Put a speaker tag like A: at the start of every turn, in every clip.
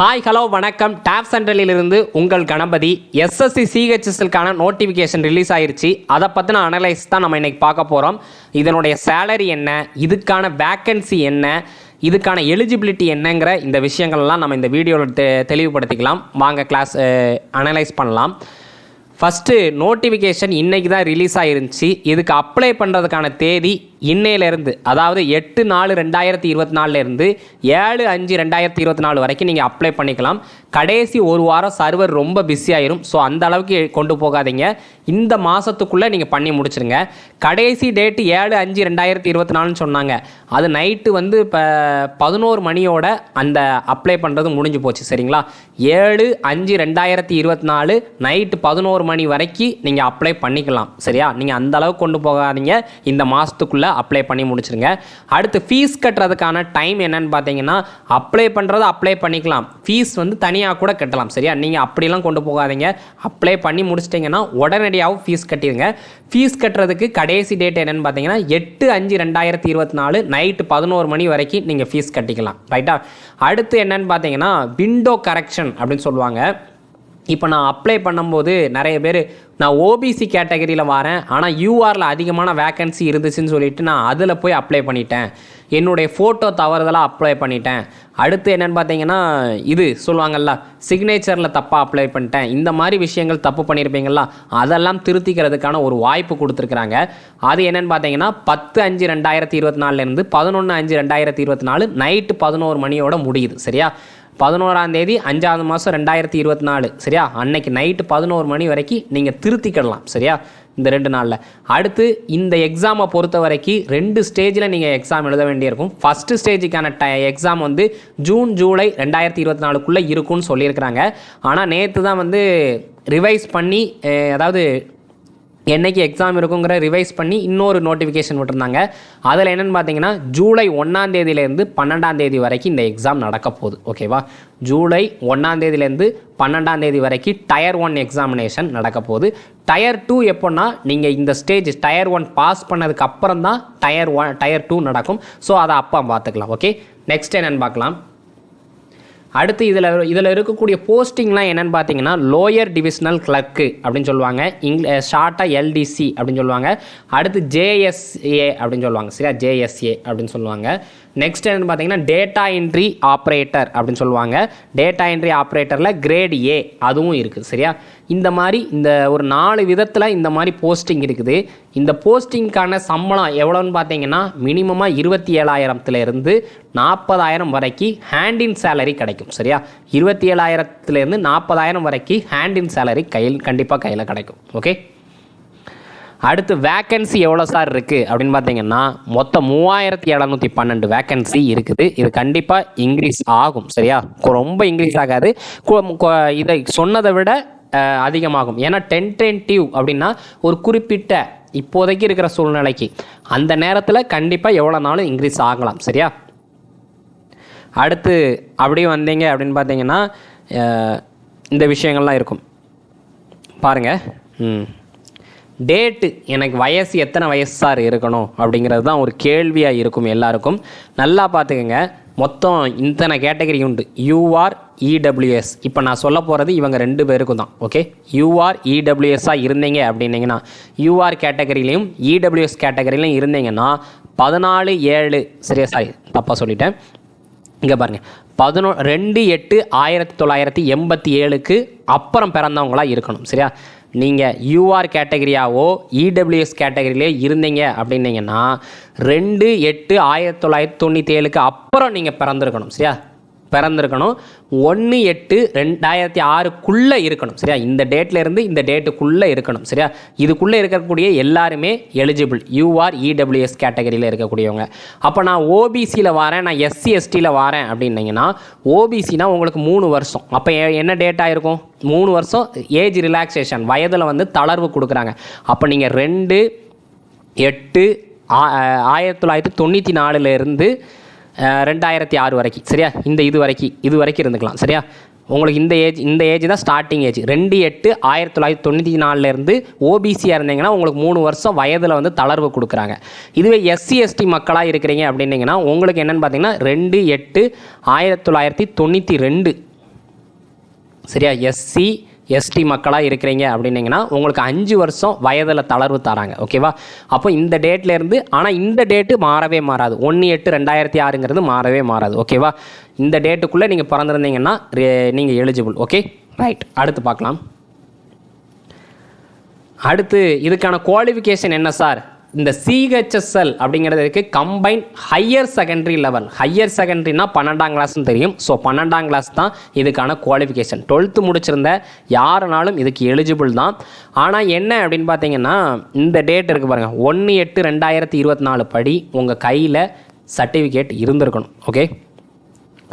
A: Hi hello வணக்கம். Tape சென்ட்ரலிலிருந்து உங்கள் கணபதி எஸ்எஸ்சி சிஹெச்எஸ்எல்கான நோட்டிஃபிகேஷன் ரிலீஸ் ஆயிருச்சு. அதை பற்றின அனலைஸ் தான் நம்ம இன்றைக்கி பார்க்க போகிறோம் இதனுடைய சேலரி என்ன இதுக்கான வேக்கன்சி என்ன இதுக்கான எலிஜிபிலிட்டி என்னங்கிற இந்த விஷயங்கள்லாம் நம்ம இந்த வீடியோவில் தெ தெளிவுபடுத்திக்கலாம். வாங்க கிளாஸ் அனலைஸ் பண்ணலாம். ஃபஸ்ட்டு நோட்டிஃபிகேஷன் இன்றைக்கி தான் ரிலீஸ் ஆகிருந்துச்சு இதுக்கு அப்ளை பண்ணுறதுக்கான தேதி இன்னையிலேருந்து அதாவது எட்டு நாலு ரெண்டாயிரத்தி இருபத்தி நாலுலேருந்து ஏழு அஞ்சு ரெண்டாயிரத்தி இருபத்தி நாலு வரைக்கும் நீங்கள் அப்ளை பண்ணிக்கலாம். கடைசி ஒரு வாரம் சர்வர் ரொம்ப பிஸி ஆயிரும். ஸோ அந்த அளவுக்கு கொண்டு போகாதீங்க. இந்த மாதத்துக்குள்ளே நீங்கள் பண்ணி முடிச்சிருங்க. கடைசி டேட்டு ஏழு அஞ்சு ரெண்டாயிரத்தி இருபத்தி நாலுன்னு சொன்னாங்க. அது நைட்டு வந்து இப்போ பதினோரு மணியோட அந்த அப்ளை பண்ணுறது முடிஞ்சு போச்சு. சரிங்களா? ஏழு அஞ்சு ரெண்டாயிரத்தி இருபத்தி நாலு நைட்டு பதினோரு மணி வரைக்கும் நீங்கள் அப்ளை பண்ணிக்கலாம் சரியா? நீங்கள் அந்த அளவுக்கு கொண்டு போகாதீங்க. இந்த மாதத்துக்குள்ளே அப்ளை பண்ணி முடிச்சிருங்க. அடுத்து ஃபீஸ் கட்டுறதுக்கான டைம் என்னன்னு பார்த்தீங்கன்னா அப்ளை பண்ணுறது அப்ளை பண்ணிக்கலாம். ஃபீஸ் வந்து தனியாக கூட கட்டலாம் சரியா? நீங்கள் அப்படிலாம் கொண்டு போகாதீங்க. அப்ளை பண்ணி முடிச்சிட்டிங்கன்னா உடனடியாகவும் ஃபீஸ் கட்டிடுங்க. ஃபீஸ் கட்டுறதுக்கு கடைசி டேட் என்னென்னு பார்த்தீங்கன்னா எட்டு அஞ்சு ரெண்டாயிரத்தி இருபத்தி நாலு நைட்டு பதினோரு மணி வரைக்கும் நீங்கள் ஃபீஸ் கட்டிக்கலாம் ரைட்டா அடுத்து என்னன்னு பார்த்தீங்கன்னா விண்டோ கரெக்ஷன் அப்படின்னு சொல்லுவாங்க. இப்போ நான் அப்ளை பண்ணும்போது நிறைய பேர் நான் ஓபிசி கேட்டகரியில் வரேன் ஆனால் யூஆரில் அதிகமான வேக்கன்சி இருந்துச்சுன்னு சொல்லிட்டு நான் அதில் போய் அப்ளை பண்ணிட்டேன். என்னுடைய ஃபோட்டோ தவறுதலாக அப்ளை பண்ணிட்டேன். அடுத்து என்னென்னு பார்த்தீங்கன்னா இது சொல்லுவாங்கல்ல சிக்னேச்சரில் தப்பாக அப்ளை பண்ணிட்டேன். இந்த மாதிரி விஷயங்கள் தப்பு பண்ணியிருப்பீங்களா அதெல்லாம் திருத்திக்கிறதுக்கான ஒரு வாய்ப்பு கொடுத்துருக்குறாங்க. அது என்னென்னு பார்த்தீங்கன்னா பத்து அஞ்சு ரெண்டாயிரத்தி இருபத்தி நாலுலேருந்து பதினொன்று அஞ்சு ரெண்டாயிரத்தி இருபத்தி நாலு நைட்டு பதினோரு மணியோட முடியுது சரியா? பதினோராம் தேதி அஞ்சாவது மாதம் ரெண்டாயிரத்தி இருபத்தி நாலு சரியா? அன்னைக்கு நைட்டு பதினோரு மணி வரைக்கும் நீங்கள் திருத்திக்கிடலாம் சரியா? இந்த ரெண்டு நாளில். அடுத்து இந்த எக்ஸாமை பொறுத்த வரைக்கும் ரெண்டு ஸ்டேஜில் நீங்கள் எக்ஸாம் எழுத வேண்டியிருக்கும். ஃபஸ்ட்டு ஸ்டேஜுக்கான ட எக்ஸாம் வந்து ஜூன் ஜூலை ரெண்டாயிரத்தி இருபத்தி நாலுக்குள்ளே இருக்கும்னு சொல்லியிருக்கிறாங்க. ஆனால் நேற்று தான் வந்து ரிவைஸ் பண்ணி அதாவது என்னைக்கு எக்ஸாம் இருக்குங்கிற ரிவைஸ் பண்ணி இன்னொரு நோட்டிஃபிகேஷன் விட்டுருந்தாங்க. அதில் என்னென்னு பார்த்தீங்கன்னா ஜூலை ஒன்றாம் தேதியிலேருந்து பன்னெண்டாம் தேதி வரைக்கும் இந்த எக்ஸாம் நடக்க போகுது. ஓகேவா ஜூலை ஒன்றாம் தேதியிலேருந்து பன்னெண்டாம் தேதி வரைக்கும் டயர் ஒன் எக்ஸாமினேஷன் நடக்க போகுது. டயர் டூ எப்போன்னா நீங்கள் இந்த ஸ்டேஜ் டயர் ஒன் பாஸ் பண்ணதுக்கு அப்புறம் தான் டயர் ஒன் டயர் டூ நடக்கும். ஸோ அதை அப்போ பார்த்துக்கலாம் ஓகே நெக்ஸ்ட் என்னென்னு பார்க்கலாம் அடுத்து இதில் இதில் இருக்கக்கூடிய போஸ்டிங்லாம் என்னென்னு பார்த்தீங்கன்னா லோயர் டிவிஷனல் கிளர்க்கு அப்படின்னு சொல்லுவாங்க. இங்கில ஷார்ட்டாக எல்டிசி அப்படின்னு சொல்லுவாங்க. அடுத்து ஜேஎஸ்ஏ அப்படின்னு சொல்லுவாங்க. சரியா? ஜேஎஸ்ஏ அப்படின்னு சொல்லுவாங்க. நெக்ஸ்ட் என்னென்னு பார்த்தீங்கன்னா டேட்டா என்ட்ரி ஆப்ரேட்டர் அப்படின்னு சொல்லுவாங்க. டேட்டா என்ட்ரி ஆப்ரேட்டரில் கிரேட் ஏ அதுவும் இருக்குது சரியா? இந்த மாதிரி இந்த ஒரு நாலு விதத்தில் இந்த மாதிரி போஸ்டிங் இருக்குது. இந்த போஸ்டிங்க்கான சம்பளம் எவ்வளோன்னு பார்த்தீங்கன்னா மினிமமாக இருபத்தி ஏழாயிரத்துலேருந்து நாற்பதாயிரம் வரைக்கும் ஹேண்டின் சேலரி கிடைக்கும் சரியா? இருபத்தி ஏழாயிரத்துலேருந்து நாற்பதாயிரம் வரைக்கும் ஹேண்டின் சேலரி கையில் கண்டிப்பாக கையில் கிடைக்கும் ஓகே அடுத்து வேக்கன்சி எவ்வளோ சார் இருக்குது அப்படின்னு பார்த்தீங்கன்னா மொத்தம் மூவாயிரத்தி எழுநூற்றி பன்னெண்டு வேக்கன்சி இருக்குது. இது கண்டிப்பாக இன்க்ரீஸ் ஆகும் சரியா? ரொம்ப இன்க்ரீஸ் ஆகாது. இதை சொன்னதை விட அதிகமாகும். ஏன்னா டென்டென்டிவ் அப்படின்னா ஒரு குறிப்பிட்ட இப்போதைக்கு இருக்கிற சூழ்நிலைக்கு அந்த நேரத்தில் கண்டிப்பாக எவ்வளோ நாளும் இன்க்ரீஸ் ஆகலாம் சரியா? அடுத்து அப்படியே வந்தீங்க அப்படின்னு பார்த்தீங்கன்னா இந்த விஷயங்கள்லாம் இருக்கும். பாருங்கள் ம். டேட்டு எனக்கு வயசு எத்தனை வயசு சார் இருக்கணும் அப்படிங்கிறது தான் ஒரு கேள்வியாக இருக்கும் எல்லாருக்கும். நல்லா பார்த்துக்கங்க. மொத்தம் இத்தனை கேட்டகரி உண்டு. யூஆர் இடபிள்யூஎஸ் இப்போ நான் சொல்ல போகிறது இவங்க ரெண்டு பேருக்கும் தான். ஓகே யூஆர் இடபிள்யூஎஸ்ஸாக இருந்தீங்க அப்படின்னீங்கன்னா யூஆர் கேட்டகரிலையும் இடபிள்யூஎஸ் கேட்டகரிலையும் இருந்தீங்கன்னா பதினாலு ஏழு சரியா சாரி தப்பாக சொல்லிட்டேன். இங்கே பாருங்கள் பதினோ ரெண்டு எட்டு ஆயிரத்தி தொள்ளாயிரத்தி எண்பத்தி ஏழுக்கு அப்புறம் பிறந்தவங்களாக இருக்கணும். சரியா? நீங்கள் யூஆர் கேட்டகரியாவோ இடபிள்யூஎஸ் கேட்டகரியிலே இருந்தீங்க அப்படின்னீங்கன்னா ரெண்டு எட்டு ஆயிரத்தி தொள்ளாயிரத்தி தொண்ணூற்றி ஏழுக்கு அப்புறம் நீங்கள் பிறந்திருக்கணும் சரியா? பிறந்திருக்கணும். ஒன்று எட்டு ரெண்டாயிரத்தி ஆறுக்குள்ளே இருக்கணும் சரியா? இந்த டேட்லேருந்து இந்த டேட்டுக்குள்ளே இருக்கணும் சரியா? இதுக்குள்ளே இருக்கக்கூடிய எல்லாருமே எலிஜிபிள் யூஆர் இடபிள்யூஎஸ் கேட்டகரியில் இருக்கக்கூடியவங்க. அப்போ நான் ஓபிசியில் வரேன் நான் எஸ்சி எஸ்டியில் வரேன் அப்படின்னீங்கன்னா ஓபிசினா உங்களுக்கு மூணு வருஷம். அப்போ என்ன டேட்டாக இருக்கும் மூணு வருஷம் ஏஜ் ரிலாக்ஸேஷன் வயதில் வந்து தளர்வு கொடுக்குறாங்க. அப்போ நீங்கள் ரெண்டு எட்டு ஆ- ஆயிரத்தி தொள்ளாயிரத்தி தொண்ணூற்றி நாலுலேருந்து ரெண்டாயிரத்தி ஆறு வரைக்கும். சரியா? இந்த இது வரைக்கும். இது வரைக்கும் இருந்துக்கலாம். சரியா? உங்களுக்கு இந்த ஏஜ் இந்த ஏஜ் தான் ஸ்டார்டிங் ஏஜ். ரெண்டு எட்டு ஆயிரத்தி தொள்ளாயிரத்தி தொண்ணூற்றி நாலுலேருந்து ஓபிசியாக இருந்தீங்கன்னா உங்களுக்கு மூணு வருஷம் வயதில் வந்து தளர்வு கொடுக்குறாங்க. இதுவே எஸ்சி எஸ்டி மக்களாக இருக்கிறீங்க அப்படின்னீங்கன்னா உங்களுக்கு என்னென்னு பார்த்தீங்கன்னா ரெண்டு எட்டு ஆயிரத்தி தொள்ளாயிரத்தி தொண்ணூற்றி ரெண்டு. சரியா? எஸ்சி எஸ்டி மக்களாக இருக்கிறீங்க அப்படின்னீங்கன்னா உங்களுக்கு அஞ்சு வருஷம் வயதில் தளர்வு தராங்க ஓகேவா அப்போ இந்த டேட்லேருந்து ஆனால் இந்த டேட்டு மாறவே மாறாது. ஒன்று எட்டு ரெண்டாயிரத்தி ஆறுங்கிறது மாறவே மாறாது ஓகேவா இந்த டேட்டுக்குள்ளே நீங்கள் பிறந்திருந்தீங்கன்னா நீங்கள் எலிஜிபிள் ஓகே ரைட் அடுத்து பார்க்கலாம். அடுத்து இதுக்கான குவாலிஃபிகேஷன் என்ன சார் இந்த சிஹெச்எஸ்எல் அப்படிங்கிறதுக்கு combine higher secondary level higher செகண்டரினா பன்னெண்டாம் கிளாஸ்னு தெரியும். ஸோ பன்னெண்டாம் கிளாஸ் தான் இதுக்கான குவாலிஃபிகேஷன் டுவெல்த்து முடிச்சிருந்த யாருனாலும் இதுக்கு எலிஜிபிள் தான். ஆனால் என்ன அப்படின்னு பார்த்தீங்கன்னா இந்த டேட் இருக்குது பாருங்கள் ஒன்று எட்டு ரெண்டாயிரத்தி இருபத்தி நாலு படி உங்கள் கையில் சர்டிஃபிகேட் இருந்திருக்கணும். ஓகே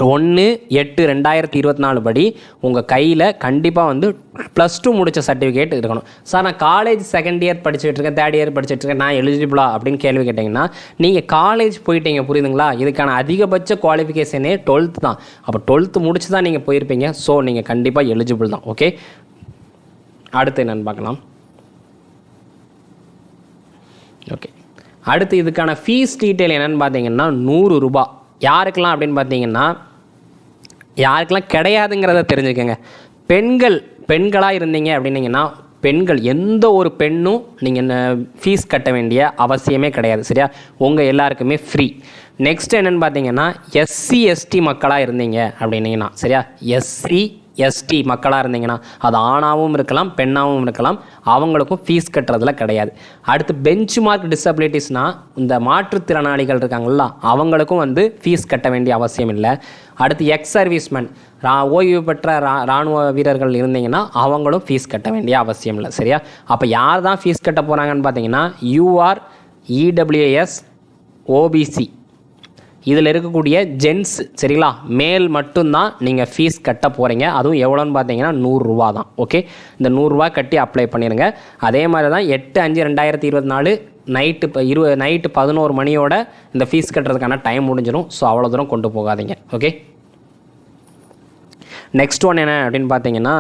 A: ஒன்று எட்டு ரெண்டாயிரத்தி இருபத்தி நாலு படி உங்கள் கையில் கண்டிப்பாக வந்து ப்ளஸ் டூ முடித்த சர்டிஃபிகேட் இருக்கணும். சார் நான் காலேஜ் செகண்ட் இயர் படிச்சுட்டு இருக்கேன் தேர்ட் இயர் படிச்சுட்டு இருக்கேன் நான் எலிஜிபிளா அப்படின்னு கேள்வி கேட்டிங்கன்னா நீங்கள் காலேஜ் போயிட்டீங்க புரியுதுங்களா? இதுக்கான அதிகபட்ச குவாலிஃபிகேஷனே டுவெல்த் தான். அப்போ டுவெல்த்து முடிச்சு தான் நீங்கள் போயிருப்பீங்க. ஸோ நீங்கள் கண்டிப்பாக எலிஜிபிள் தான் ஓகே அடுத்து என்னென்னு பார்க்கலாம். ஓகே அடுத்து இதுக்கான ஃபீஸ் டீட்டெயில் என்னென்னு பார்த்தீங்கன்னா நூறு ரூபாய் யாருக்கெல்லாம் அப்படின்னு பார்த்தீங்கன்னா யாருக்கெல்லாம் கிடையாதுங்கிறத தெரிஞ்சுக்கோங்க. பெண்கள் பெண்களாக இருந்தீங்க அப்படின்னீங்கன்னா பெண்கள் எந்த ஒரு பெண்ணும் நீங்கள் ஃபீஸ் கட்ட வேண்டிய அவசியமே கிடையாது சரியா? உங்கள் எல்லாருக்குமே ஃப்ரீ நெக்ஸ்ட் என்னென்னு பார்த்தீங்கன்னா எஸ்சி எஸ்டி மக்களாக இருந்தீங்க அப்படின்னீங்கன்னா சரியா? எஸ்சி எஸ்டி மக்களாக இருந்தீங்கன்னா அது ஆணாகவும் இருக்கலாம் பெண்ணாகவும் இருக்கலாம் அவங்களுக்கும் ஃபீஸ் கட்டுறதுல கிடையாது. அடுத்து பெஞ்ச் மார்க் டிசபிலிட்டிஸ்னால் இந்த மாற்றுத்திறனாளிகள் இருக்காங்கல்ல அவங்களுக்கும் வந்து ஃபீஸ் கட்ட வேண்டிய அவசியம் இல்லை. அடுத்து எக்ஸ் சர்வீஸ்மேன் ரா ஓய்வு பெற்ற ரா இராணுவ வீரர்கள் இருந்தீங்கன்னா அவங்களும் ஃபீஸ் கட்ட வேண்டிய அவசியம் இல்லை சரியா? அப்போ யார் தான் ஃபீஸ் கட்ட போகிறாங்கன்னு பார்த்தீங்கன்னா யூஆர் இடபிள்யூஎஸ் ஓபிசி இதில் இருக்கக்கூடிய ஜென்ஸ் சரிங்களா? மேல் மட்டும்தான் நீங்கள் ஃபீஸ் கட்ட போகிறீங்க அதுவும் எவ்வளோன்னு பார்த்தீங்கன்னா நூறுரூவா தான். ஓகே இந்த நூறுரூவா கட்டி அப்ளை பண்ணிடுங்க அதே மாதிரி தான் எட்டு அஞ்சு ரெண்டாயிரத்தி இருபத்தி நாலு நைட்டு இப்போ இரு நைட்டு பதினோரு மணியோட இந்த ஃபீஸ் கட்டுறதுக்கான டைம் முடிஞ்சிடும். ஸோ அவ்வளோ தூரம் கொண்டு போகாதீங்க. ஓகே நெக்ஸ்ட் ஒன் என்ன அப்படின்னு பார்த்தீங்கன்னா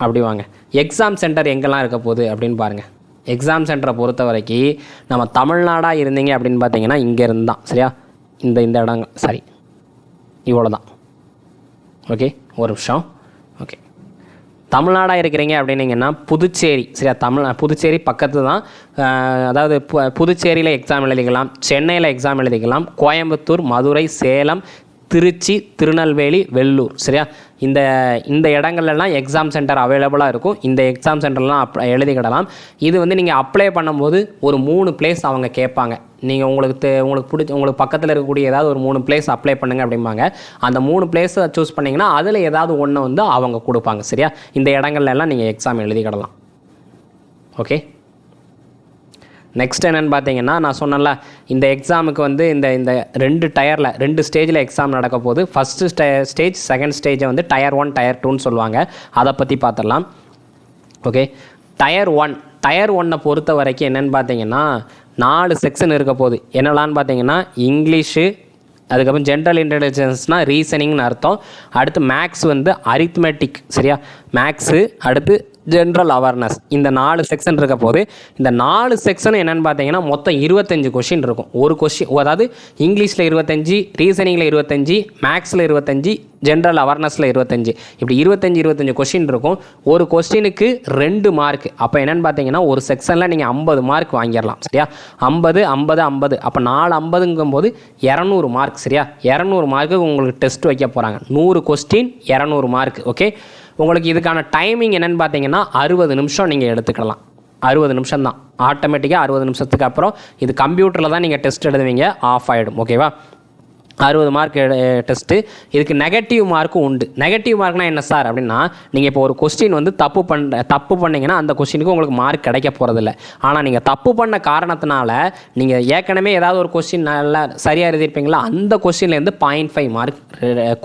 A: அப்படி வாங்க. எக்ஸாம் சென்டர் எங்கெல்லாம் இருக்க போகுது அப்படின்னு பாருங்கள் எக்ஸாம் சென்டரை பொறுத்த வரைக்கும் நம்ம தமிழ்நாடாக இருந்தீங்க அப்படின்னு பார்த்தீங்கன்னா இங்கேருந்து தான் சரியா? இந்த இந்த இடம் சாரி. இவ்வளோ தான் ஓகே ஒரு நிமிஷம். ஓகே தமிழ்நாடாக இருக்கிறீங்க அப்படின்னீங்கன்னா புதுச்சேரி சரியா? தமிழ் புதுச்சேரி பக்கத்து தான் அதாவது பு- புதுச்சேரியில் எக்ஸாம் எழுதிக்கலாம் சென்னையில் எக்ஸாம் எழுதிக்கலாம் கோயம்புத்தூர் மதுரை சேலம் திருச்சி திருநெல்வேலி வெள்ளூர் சரியா? இந்த இந்த இடங்கள்லாம் எக்ஸாம் சென்டர் அவைலபிளாக இருக்கும். இந்த எக்ஸாம் சென்டர்லாம் அப் எழுதிக்கிடலாம். இது வந்து நீங்கள் அப்ளை பண்ணும்போது ஒரு மூணு பிளேஸ் அவங்க கேட்பாங்க. நீங்கள் உங்களுக்கு உங்களுக்கு பிடிச்ச உங்களுக்கு பக்கத்தில் இருக்கக்கூடிய ஏதாவது ஒரு மூணு பிளேஸ் அப்ளை பண்ணுங்கள் அப்படிம்பாங்க. அந்த மூணு பிளேஸை சூஸ் பண்ணிங்கன்னா அதில் ஏதாவது ஒன்று வந்து அவங்க கொடுப்பாங்க சரியா? இந்த இடங்கள்லாம் நீங்கள் எக்ஸாம் எழுதிக்கிடலாம். ஓகே நெக்ஸ்ட் என்னன்னு பார்த்தீங்கன்னா நான் சொன்னேன்ல இந்த எக்ஸாமுக்கு வந்து இந்த இந்த ரெண்டு டயரில் ரெண்டு ஸ்டேஜில் எக்ஸாம் நடக்க போகுது. ஃபஸ்ட்டு ஸ்டே ஸ்டேஜ் செகண்ட் ஸ்டேஜை வந்து டயர் ஒன் டயர் டூன்னு சொல்லுவாங்க. அதை பற்றி பார்த்துடலாம் ஓகே டயர் ஒன் டயர் ஒன்னை பொறுத்த வரைக்கும் என்னென்னு பார்த்தீங்கன்னா நாலு செக்ஷன் இருக்க போகுது. என்னெல்லாம்னு பார்த்தீங்கன்னா இங்கிலீஷு அதுக்கப்புறம் ஜென்ரல் இன்டெலிஜென்ஸ்னால் ரீசனிங்னு அர்த்தம். அடுத்து மேக்ஸ் வந்து அரித்மெட்டிக் சரியா? மேக்ஸு அடுத்து ஜென்ரல் அவேர்னஸ் இந்த நாலு செக்ஷன் இருக்க போது இந்த நாலு செக்ஷன் என்னென்னு பார்த்தீங்கன்னா மொத்தம் இருபத்தஞ்சு கொஷின் இருக்கும். ஒரு கொஷின் அதாவது இங்கிலீஷில் இருபத்தஞ்சி ரீசனிங்கில் இருபத்தஞ்சி மேக்ஸில் இருபத்தஞ்சி ஜென்ரல் அவேர்னஸில் இருபத்தஞ்சு. இப்படி இருபத்தஞ்சி இருபத்தஞ்சு கொஷின் இருக்கும். ஒரு கொஸ்டினுக்கு ரெண்டு மார்க் அப்போ என்னென்னு பார்த்தீங்கன்னா ஒரு செக்ஷனில் நீங்கள் ஐம்பது மார்க் வாங்கிடலாம் சரியா? ஐம்பது ஐம்பது ஐம்பது. அப்போ நாலு ஐம்பதுங்கும்போது இரநூறு மார்க் சரியா? இரநூறு மார்க்கு உங்களுக்கு டெஸ்ட் வைக்க போகிறாங்க நூறு கொஸ்டின் இரநூறு மார்க் ஓகே உங்களுக்கு இதுக்கான டைமிங் என்னென்னு பார்த்தீங்கன்னா அறுபது நிமிஷம் நீங்கள் எடுத்துக்கலாம். அறுபது நிமிஷம் தான் ஆட்டோமேட்டிக்காக அறுபது நிமிஷத்துக்கு அப்புறம் இது கம்ப்யூட்டரில் தான் நீங்கள் டெஸ்ட் எழுதுவீங்க ஆஃப் ஆகிடும் ஓகேவா அறுபது மார்க் டெஸ்ட்டு இதுக்கு நெகட்டிவ் மார்க்கும் உண்டு. நெகட்டிவ் மார்க்னா என்ன சார் அப்படின்னா நீங்கள் இப்போ ஒரு கொஸ்டின் வந்து தப்பு பண்ண தப்பு பண்ணிங்கன்னா அந்த கொஸ்டினுக்கு உங்களுக்கு மார்க் கிடைக்க போகிறதில்ல ஆனால் நீங்கள் தப்பு பண்ண காரணத்தினால நீங்கள் ஏற்கனவே ஏதாவது ஒரு கொஸ்டின் நல்லா சரியாக எழுதியிருப்பீங்களா? அந்த கொஸ்டின்லேருந்து பாயிண்ட் ஃபைவ் மார்க்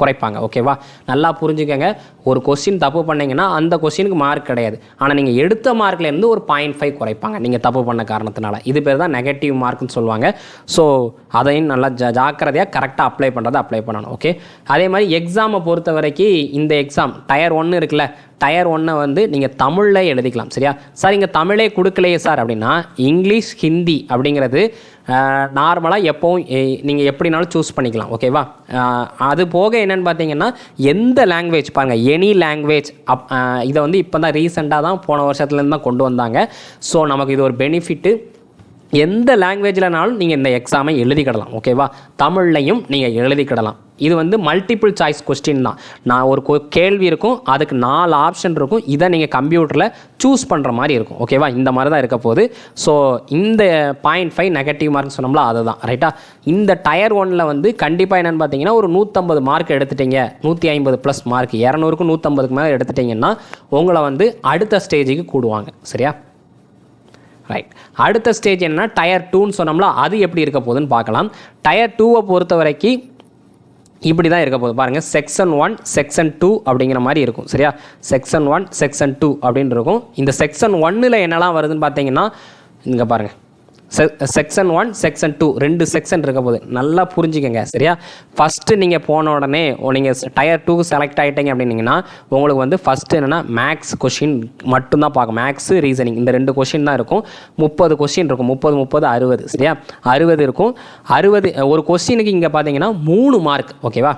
A: குறைப்பாங்க. ஓகேவா நல்லா புரிஞ்சுக்கங்க. ஒரு கொஸ்டின் தப்பு பண்ணீங்கன்னா அந்த கொஸ்டினுக்கு மார்க் கிடையாது. ஆனால் நீங்கள் எடுத்த மார்க்லேருந்து ஒரு பாயிண்ட் ஃபைவ் குறைப்பாங்க. நீங்கள் தப்பு பண்ண காரணத்தினால. இது பேர் தான் நெகட்டிவ் மார்க்னு சொல்லுவாங்க. ஸோ அதையும் நல்லா ஜா ஜாக்கிரதையாக கரெக்டாக அப்ளை பண்ணுறதை அப்ளை பண்ணணும் ஓகே அதே மாதிரி எக்ஸாமை பொறுத்த வரைக்கும் இந்த எக்ஸாம் டயர் ஒன்று இருக்குல்ல டயர் ஒன்றை வந்து நீங்கள் தமிழில் எழுதிக்கலாம் சரியா? சார் இங்கே தமிழே கொடுக்கலையே சார் அப்படின்னா இங்கிலீஷ் ஹிந்தி அப்படிங்கிறது நார்மலாக எப்போவும் நீங்கள் எப்படினாலும் சூஸ் பண்ணிக்கலாம் ஓகேவா அது போக என்னென்னு பார்த்தீங்கன்னா எந்த லாங்குவேஜ் பாருங்கள் எனி லாங்குவேஜ் அப் இதை வந்து இப்போ தான் ரீசெண்டாக தான் போன வருஷத்துலேருந்து தான் கொண்டு வந்தாங்க. ஸோ நமக்கு இது ஒரு பெனிஃபிட்டு எந்த லாங்குவேஜ்லனாலும் நீங்கள் இந்த எக்ஸாமை எழுதிக்கிடலாம் ஓகேவா தமிழ்லையும் நீங்கள் எழுதிக்கிடலாம் இது வந்து மல்டிபிள் சாய்ஸ் கொஸ்டின் தான். நான் ஒரு கேள்வி இருக்கும் அதுக்கு நாலு ஆப்ஷன் இருக்கும். இதை நீங்கள் கம்ப்யூட்டரில் சூஸ் பண்ணுற மாதிரி இருக்கும் ஓகேவா இந்த மாதிரி தான் இருக்க போகுது. ஸோ இந்த பாயிண்ட் ஃபைவ் நெகட்டிவ் மார்க் சொன்னோம்ல அதுதான் ரைட்டா இந்த டயர் ஒனில் வந்து கண்டிப்பாக என்னென்னு பார்த்தீங்கன்னா ஒரு நூற்றம்பது மார்க் எடுத்துட்டீங்க நூற்றி ஐம்பது ப்ளஸ் மார்க் இரநூறுக்கு நூற்றம்பதுக்கு மேலே எடுத்துட்டீங்கன்னா உங்களை வந்து அடுத்த ஸ்டேஜுக்கு கூடுவாங்க சரியா? ரைட் அடுத்த ஸ்டேஜ் என்னன்னா டயர் டூன்னு சொன்னோம்ல அது எப்படி இருக்க போகுதுன்னு பார்க்கலாம். டயர் டூவை பொறுத்த வரைக்கும் இப்படி தான் இருக்க போகுது. பாருங்கள் செக்ஷன் ஒன் செக்ஷன் டூ அப்படிங்கிற மாதிரி இருக்கும். சரியா? செக்ஷன் ஒன் செக்ஷன் டூ அப்படின்னு இருக்கும். இந்த செக்ஷன் ஒன்னில் என்னெல்லாம் வருதுன்னு பார்த்தீங்கன்னா இங்கே பாருங்கள் செக்ஷன் ஒன் செக்ஷன் டூ ரெண்டு செக்ஷன் இருக்க போகுது. நல்லா புரிஞ்சுக்கங்க சரியா? ஃபஸ்ட்டு நீங்கள் போன உடனே நீங்கள் டயர் டூ செலக்ட் ஆகிட்டீங்க அப்படின்னீங்கன்னா உங்களுக்கு வந்து ஃபஸ்ட்டு என்னென்னா மேக்ஸ் கொஷின் மட்டும்தான் பார்க்கும். மேக்ஸு ரீசனிங் இந்த ரெண்டு கொஷின் தான் இருக்கும். முப்பது கொஷின் இருக்கும். முப்பது முப்பது அறுபது சரியா? அறுபது இருக்கும். அறுபது ஒரு கொஷினுக்கு இங்கே பார்த்தீங்கன்னா மூணு மார்க் ஓகேவா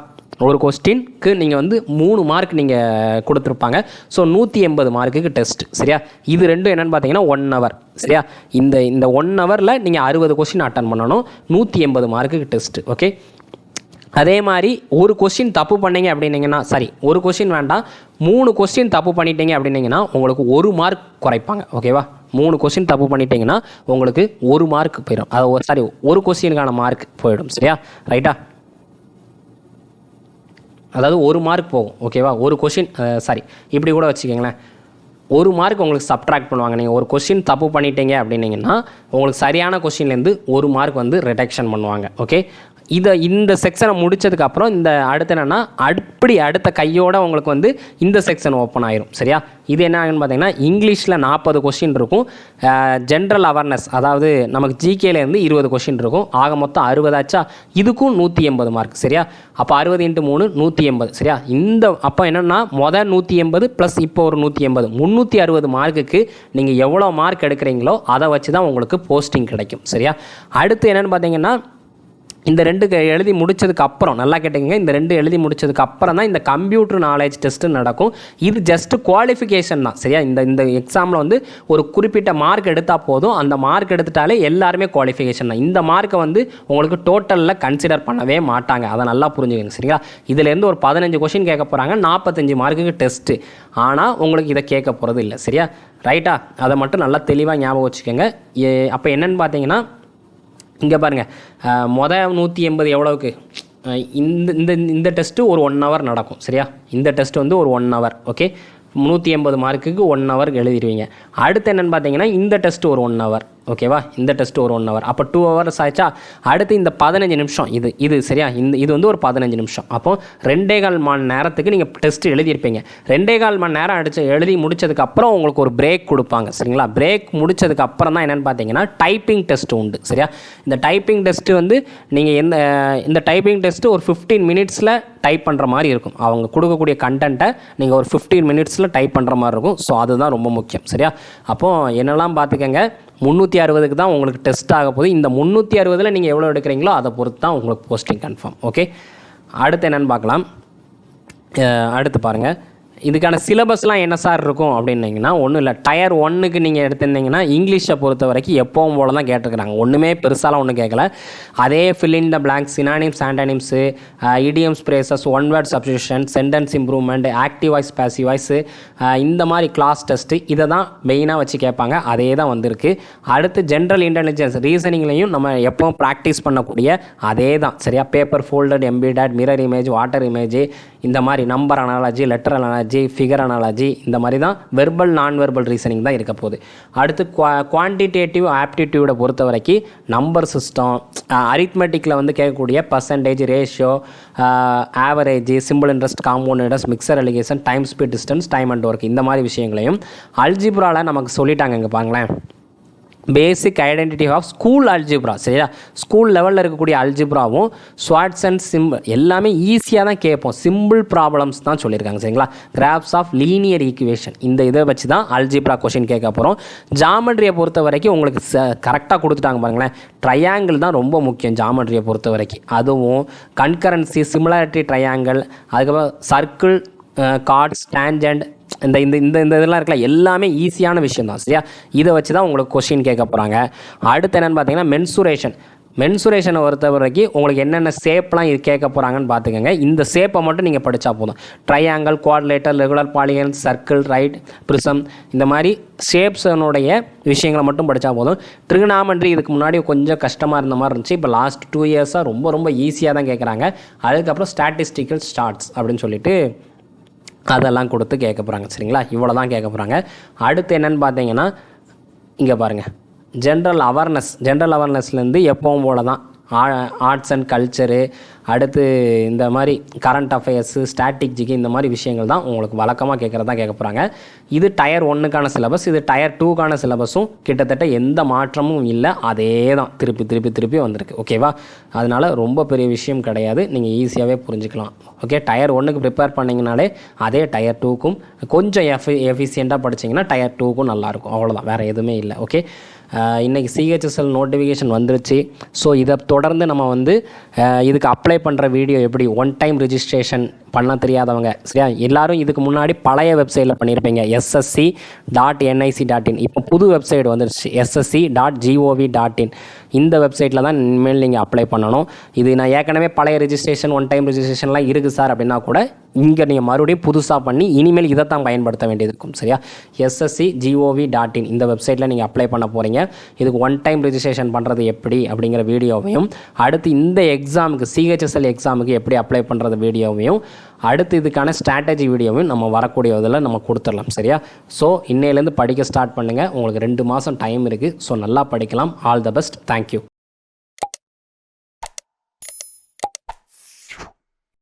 A: ஒரு கொஸ்டின்க்கு நீங்கள் வந்து மூணு மார்க் நீங்கள் கொடுத்துருப்பாங்க. ஸோ நூற்றி எண்பது மார்க்குக்கு டெஸ்ட் சரியா? இது ரெண்டும் என்னென்னு பார்த்தீங்கன்னா ஒன் ஹவர் சரியா? இந்த இந்த ஒன் ஹவரில் நீங்கள் அறுபது கொஸ்டின் அட்டன் பண்ணணும். நூற்றி எண்பது மார்க்குக்கு டெஸ்ட் ஓகே அதே மாதிரி ஒரு கொஸ்டின் தப்பு பண்ணீங்க அப்படின்னீங்கன்னா சரி ஒரு கொஸ்டின் வேண்டாம். மூணு கொஸ்டின் தப்பு பண்ணிட்டீங்க அப்படின்னீங்கன்னா உங்களுக்கு ஒரு மார்க் குறைப்பாங்க ஓகேவா மூணு கொஸ்டின் தப்பு பண்ணிட்டீங்கன்னா உங்களுக்கு ஒரு மார்க் போயிடும். அது சாரி ஒரு கொஸ்டினுக்கான மார்க் போயிடும் சரியா? ரைட்டா அதாவது ஒரு மார்க் போகும் ஓகேவா ஒரு கொஷின் சாரி இப்படி கூட வச்சுக்கோங்களேன். ஒரு மார்க் உங்களுக்கு சப்ட்ராக்ட் பண்ணுவாங்க. நீங்கள் ஒரு கொஷின் தப்பு பண்ணிட்டீங்க அப்படின்னீங்கன்னா உங்களுக்கு சரியான கொஷின்லேருந்து ஒரு மார்க் வந்து ரிடக்ஷன் பண்ணுவாங்க ஓகே இதை இந்த செக்ஷனை முடிச்சதுக்கப்புறம் இந்த அடுத்து என்னென்னா அப்படி அடுத்த கையோடு உங்களுக்கு வந்து இந்த செக்ஷன் ஓப்பன் ஆயிரும். சரியா? இது என்ன ஆகும்னு பார்த்தீங்கன்னா இங்கிலீஷில் நாற்பது கொஷின் இருக்கும். ஜென்ரல் அவேர்னஸ் அதாவது நமக்கு ஜிகேலேருந்து இருபது கொஷின் இருக்கும். ஆக மொத்தம் அறுபதாச்சா இதுக்கும் நூற்றி எண்பது மார்க் சரியா? அப்போ அறுபது இன்ட்டு மூணு நூற்றி எண்பது சரியா? இந்த அப்போ என்னென்னா மொதல் நூற்றி எண்பது ப்ளஸ் இப்போ ஒரு நூற்றி எண்பது. முந்நூற்றி அறுபது மார்க்குக்கு நீங்கள் எவ்வளோ மார்க் எடுக்கிறீங்களோ அதை வச்சு தான் உங்களுக்கு போஸ்டிங் கிடைக்கும் சரியா? அடுத்து என்னென்னு பார்த்தீங்கன்னா இந்த ரெண்டு க- எழுதி முடிச்சதுக்கு அப்புறம் நல்லா கேட்டீங்க இந்த ரெண்டு எழுதி முடிச்சதுக்கு அப்புறம் தான் இந்த கம்ப்யூட்டர் நாலேஜ் டெஸ்ட்டு நடக்கும். இது ஜஸ்ட் குவாலிஃபிகேஷன் தான் சரியா? இந்த இந்த எக்ஸாமில் வந்து ஒரு குறிப்பிட்ட மார்க் எடுத்தால் போதும். அந்த மார்க் எடுத்துட்டாலே எல்லாருமே குவாலிஃபிகேஷன் தான். இந்த மார்க்கை வந்து உங்களுக்கு டோட்டலில் கன்சிடர் பண்ணவே மாட்டாங்க. அதை நல்லா புரிஞ்சுக்கோங்க சரிங்களா இதுலேருந்து ஒரு பதினஞ்சு கொஷின் கேட்க போகிறாங்க நாற்பத்தஞ்சு மார்க்குக்கு டெஸ்ட்டு ஆனால் உங்களுக்கு இதை கேட்க போகிறது இல்லை சரியா ரைட்டா அதை மட்டும் நல்லா தெளிவாக ஞாபகம் வச்சுக்கோங்க. அப்போ என்னென்னு பார்த்தீங்கன்னா இங்கே பாருங்கள் மொதல் நூற்றி எண்பது எவ்வளோவுக்கு? இந்த இந்த இந்த டெஸ்ட்டு ஒரு ஒன் ஹவர் நடக்கும் சரியா? இந்த டெஸ்ட் வந்து ஒரு ஒன் ஹவர் ஓகே நூற்றி எண்பது மார்க்குக்கு ஒன் ஹவர் எழுதிடுவீங்க அடுத்து என்னென்னு பார்த்தீங்கன்னா இந்த டெஸ்ட் ஒரு ஒன் ஹவர் ஓகேவா இந்த டெஸ்ட் ஒரு ஒன் ஹவர் அப்போ டூ ஹவர்ஸ் ஆயிடுச்சா? அடுத்து இந்த பதினஞ்சு நிமிஷம். இது இது சரியா? இந்த இது வந்து ஒரு பதினஞ்சு நிமிஷம். அப்போ ரெண்டே கால் மணி நேரத்துக்கு நீங்கள் டெஸ்ட் எழுதியிருப்பீங்க. ரெண்டே கால் மணி நேரம் அடிச்சு எழுதி முடிச்சதுக்கப்புறம் உங்களுக்கு ஒரு பிரேக் கொடுப்பாங்க. சரிங்களா? பிரேக் முடிச்சதுக்கு அப்புறம் தான் என்னென்னு பார்த்தீங்கன்னா டைப்பிங் டெஸ்ட் உண்டு. சரியா? இந்த டைப்பிங் டெஸ்ட்டு வந்து நீங்கள் எந்த இந்த டைப்பிங் டெஸ்ட்டு ஒரு ஃபிஃப்டீன் மினிட்ஸில் டைப் பண்ணுற மாதிரி இருக்கும். அவங்க கொடுக்கக்கூடிய கண்டென்ட்டை நீங்கள் ஒரு ஃபிஃப்டீன் மினிட்ஸில் டைப் பண்ணுற மாதிரி இருக்கும். ஸோ அதுதான் ரொம்ப முக்கியம். சரியா? அப்போது என்னெல்லாம் பார்த்துக்கங்க. முந்நூற்றி அறுபதுக்கு தான் உங்களுக்கு டெஸ்ட் ஆக போகுது. இந்த முந்நூற்றி அறுபதில் நீங்கள் எவ்வளோ எடுக்கிறீங்களோ அதை பொறுத்து தான் உங்களுக்கு போஸ்டிங் கன்ஃபார்ம் ஓகே அடுத்து என்னென்னு பார்க்கலாம். அடுத்து பாருங்கள் இதுக்கான சிலபஸ்லாம் என்ன சார் இருக்கும் அப்படின்னீங்கன்னா ஒன்றும் இல்லை. டயர் ஒன்னுக்கு நீங்கள் எடுத்திருந்தீங்கன்னா இங்கிலீஷை பொறுத்த வரைக்கும் எப்போவும் போல தான் கேட்டிருக்கிறாங்க. ஒன்றுமே பெருசாலாம் ஒன்றும் கேட்கல அதே fill in the blanks synonyms antonyms idioms phrases one word substitution sentence improvement active voice passive voice இந்த மாதிரி கிளாஸ் டெஸ்ட்டு இதை தான் மெயினாக வச்சு கேட்பாங்க. அதே தான் வந்திருக்கு. அடுத்து ஜென்ரல் இன்டெலிஜென்ஸ் ரீசனிங்லையும் நம்ம எப்போவும் ப்ராக்டிஸ் பண்ணக்கூடிய அதே தான் சரியா? Paper folded embedded mirror image water image இந்த மாதிரி number analogy letter analogy figure analogy இந்த மாதிரி தான் வெர்பல் நான் வெர்பல் ரீசனிங் தான் இருக்க போகுது. அடுத்து குவா குவான்டிடேட்டிவ் ஆப்டிடியூடை பொறுத்த வரைக்கும் நம்பர் சிஸ்டம் அரித்மெட்டிக்கில் வந்து கேட்கக்கூடிய percentage ratio average simple interest compound interest mixture alligation time speed distance time and work இந்த மாதிரி விஷயங்களையும் அல்ஜிப்ராவில் நமக்கு சொல்லிட்டாங்க இங்கே பாருங்களேன். Basic identity of school algebra சரியா? ஸ்கூல் லெவலில் இருக்கக்கூடிய அல்ஜிப்ராவும் ஸ்வாட்ஸ் அண்ட் சிம்பிள் எல்லாமே ஈஸியாக தான் கேட்போம். சிம்பிள் ப்ராப்ளம்ஸ் தான் சொல்லியிருக்காங்க சரிங்களா? கிராஃப்ஸ் ஆஃப் லீனியர் ஈக்குவேஷன் இந்த இதை வச்சு தான் அல்ஜிப்ரா கொஷின் கேட்க போகிறோம் ஜாமெட்ரியை பொறுத்த வரைக்கும் உங்களுக்கு கரெக்டாக கொடுத்துட்டாங்க பாருங்களேன். ட்ரையாங்கிள் தான் ரொம்ப முக்கியம் ஜாமெட்ரியை பொறுத்த வரைக்கும். அதுவும் கன்கரன்சி சிமிலாரிட்டி ட்ரையாங்கிள் அதுக்கப்புறம் சர்க்கிள் கார்ட்ஸ் டேஞ்சண்ட் இந்த இந்த இந்த இந்த இதெல்லாம் இருக்கலாம் எல்லாமே ஈஸியான விஷயம் தான் சரியா? இதை வச்சு தான் உங்களுக்கு கொஷின் கேட்க போகிறாங்க அடுத்து என்னென்னு பார்த்தீங்கன்னா மென்சுரேஷன் மென்சுரேஷனை பொறுத்த வரைக்கும் உங்களுக்கு என்னென்ன ஷேப்லாம் இது கேட்க போகிறாங்கன்னு பார்த்துக்கோங்க இந்த ஷேப்பை மட்டும் நீங்கள் படித்தா போதும். Triangle quadrilateral regular polygon circle right prism இந்த மாதிரி ஷேப்ஸனுடைய விஷயங்களை மட்டும் படித்தா போதும். ட்ரிகனாமெண்ட்ரி இதுக்கு முன்னாடி கொஞ்சம் கஷ்டமாக இருந்த மாதிரி இருந்துச்சு. இப்போ லாஸ்ட் டூ இயர்ஸாக ரொம்ப ரொம்ப ஈஸியாக தான் கேட்குறாங்க அதுக்கப்புறம் ஸ்டாட்டிஸ்டிக்கல் ஸ்டார்ட்ஸ் அப்படின்னு சொல்லிட்டு அதெல்லாம் கொடுத்து கேட்க போகிறாங்க சரிங்களா? இவ்வளோ தான் கேட்க போகிறாங்க அடுத்து என்னென்னு பார்த்தீங்கன்னா இங்கே பாருங்கள் ஜென்ரல் அவேர்னஸ் ஜென்ரல் அவேர்னஸ்லேருந்து எப்பவும் போல தான் ஆர்ட்ஸ் அண்ட் கல்ச்சரு அடுத்து இந்த மாதிரி கரண்ட் அஃபேர்ஸு ஸ்டாட்டிக் ஜிகி இந்த மாதிரி விஷயங்கள் தான் உங்களுக்கு வழக்கமாக கேட்குறதா கேட்க போகிறாங்க இது டயர் ஒன்றுக்கான சிலபஸ் இது டயர் டூக்கான சிலபஸும் கிட்டத்தட்ட எந்த மாற்றமும் இல்லை அதே தான் திருப்பி திருப்பி திருப்பி வந்திருக்கு. ஓகேவா அதனால் ரொம்ப பெரிய விஷயம் கிடையாது. நீங்கள் ஈஸியாகவே புரிஞ்சுக்கலாம். ஓகே டயர் ஒன்றுக்கு ப்ரிப்பேர் பண்ணிங்கனாலே அதே டயர் டூக்கும் கொஞ்சம் எஃபி எஃபிஷியண்ட்டாக படிச்சிங்கன்னா டயர் டூக்கும் நல்லாயிருக்கும் அவ்வளோதான் வேறு எதுவுமே இல்லை. ஓகே இன்றைக்கி சிஹெச்எஸ்எல் நோட்டிஃபிகேஷன் வந்துருச்சு. ஸோ இதை தொடர்ந்து நம்ம வந்து இதுக்கு அப்ளை பண்ணுற வீடியோ எப்படி? ஒன் டைம் ரிஜிஸ்ட்ரேஷன் பண்ண தெரியாதவங்க. சரியா? எல்லாரும் இதுக்கு முன்னாடி பழைய வெப்சைட்டில் பண்ணியிருப்பீங்க SSC dot NIC dot in இப்போ புது வெப்சைட் வந்துருச்சு. SSC dot GOV dot in இந்த வெப்சைட்டில் தான் இனிமேல் நீங்கள் அப்ளை பண்ணணும். இது நான் ஏற்கனவே பழைய ரெஜிஸ்ட்ரேஷன் ஒன் டைம் ரெஜிஸ்ட்ரேஷன்லாம் இருக்குது சார் அப்படின்னா கூட இங்கே நீங்கள் மறுபடியும் புதுசாக பண்ணி இனிமேல் இதை தான் பயன்படுத்த வேண்டியது இருக்கும் சரியா? எஸ்எஸ்சி ஜிஓவி டாட் இன் இந்த வெப்சைட்டில் நீங்கள் அப்ளை பண்ண போகிறீங்க இதுக்கு ஒன் டைம் ரெஜிஸ்ட்ரேஷன் பண்ணுறது எப்படி அப்படிங்கிற வீடியோவையும் அடுத்து இந்த எக்ஸாமுக்கு சிஹெச்எஸ்எல் எக்ஸாமுக்கு எப்படி அப்ளை பண்ணுறது வீடியோவையும் அடுத்து இதுக்கான ஸ்ட்ராட்டஜி வீடியோவும் நம்ம வரக்கூடிய இதில் நம்ம கொடுத்துடலாம் சரியா? ஸோ இன்னையிலேருந்து படிக்க ஸ்டார்ட் பண்ணுங்கள் உங்களுக்கு ரெண்டு மாதம் டைம் இருக்குது ஸோ நல்லா படிக்கலாம். All the best thank you